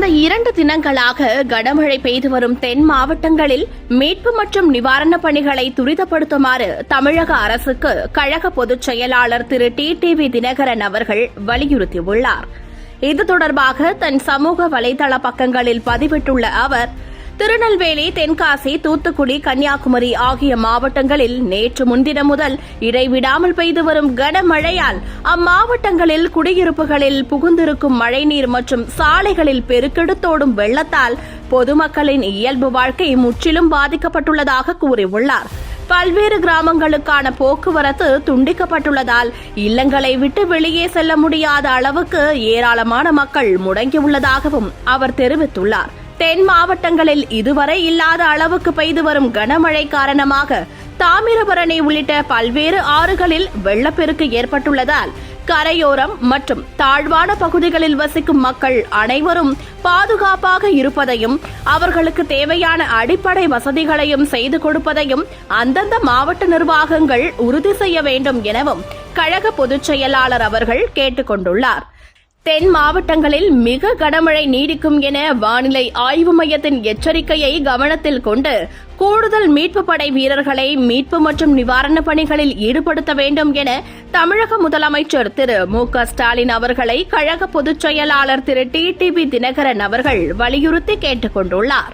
கடந்த இரண்டு தினங்களாக கனமழை பெய்து வரும் தென் மாவட்டங்களில் மீட்பு மற்றும் நிவாரணப் பணிகளை துரிதப்படுத்துமாறு தமிழக அரசுக்கு கழக பொதுச் செயலாளர் திரு டி டிவி தினகரன் அவர்கள் வலியுறுத்தியுள்ளார். இது தொடர்பாக தன் சமூக வலைதள பக்கங்களில் பதிவிட்டுள்ள அவர் திருநெல்வேலி தென்காசி தூத்துக்குடி கன்னியாகுமரி ஆகிய மாவட்டங்களில் நேற்று முன்தினம் முதல் இடைவிடாமல் பெய்து வரும் கனமழையால் அம்மாவட்டங்களில் குடியிருப்புகளில் புகுந்திருக்கும் மழைநீர் மற்றும் சாலைகளில் பெருக்கெடுத்தோடும் வெள்ளத்தால் பொதுமக்களின் இயல்பு வாழ்க்கை முற்றிலும் பாதிக்கப்பட்டுள்ளதாக கூறியுள்ளார். பல்வேறு கிராமங்களுக்கான போக்குவரத்து துண்டிக்கப்பட்டுள்ளதால் இல்லங்களை விட்டு வெளியே செல்ல முடியாத அளவுக்கு ஏராளமான மக்கள் முடங்கியுள்ளதாகவும் அவர் தெரிவித்துள்ளார். தென் மாவட்டங்களில் இதுவரை இல்லாத அளவுக்கு பெய்து வரும் கனமழை காரணமாக தாமிரபரணி உள்ளிட்ட பல்வேறு ஆறுகளில் வெள்ளப்பெருக்கு ஏற்பட்டுள்ளதால் கரையோரம் மற்றும் தாழ்வான பகுதிகளில் வசிக்கும் மக்கள் அனைவரும் பாதுகாப்பாக இருப்பதையும் அவர்களுக்கு தேவையான அடிப்படை வசதிகளையும் செய்து கொடுப்பதையும் அந்தந்த மாவட்ட நிர்வாகங்கள் உறுதி செய்ய வேண்டும் எனவும் கழக பொதுச் செயலாளர் அவர்கள் கேட்டுக்கொண்டுள்ளார். தென் மாவட்டங்களில் மிக கனமழை நீடிக்கும் என வானிலை ஆய்வு மையத்தின் எச்சரிக்கையை கவனத்தில் கொண்டு கூடுதல் மீட்பு படை வீரர்களை மீட்பு மற்றும் நிவாரணப் பணிகளில் ஈடுபடுத்த வேண்டும் என தமிழக முதலமைச்சர் திரு மு க ஸ்டாலின் அவர்களை கழக பொதுச் செயலாளர் திரு டி டிவி தினகரன் அவர்கள் வலியுறுத்தி கேட்டுக் கொண்டுள்ளாா்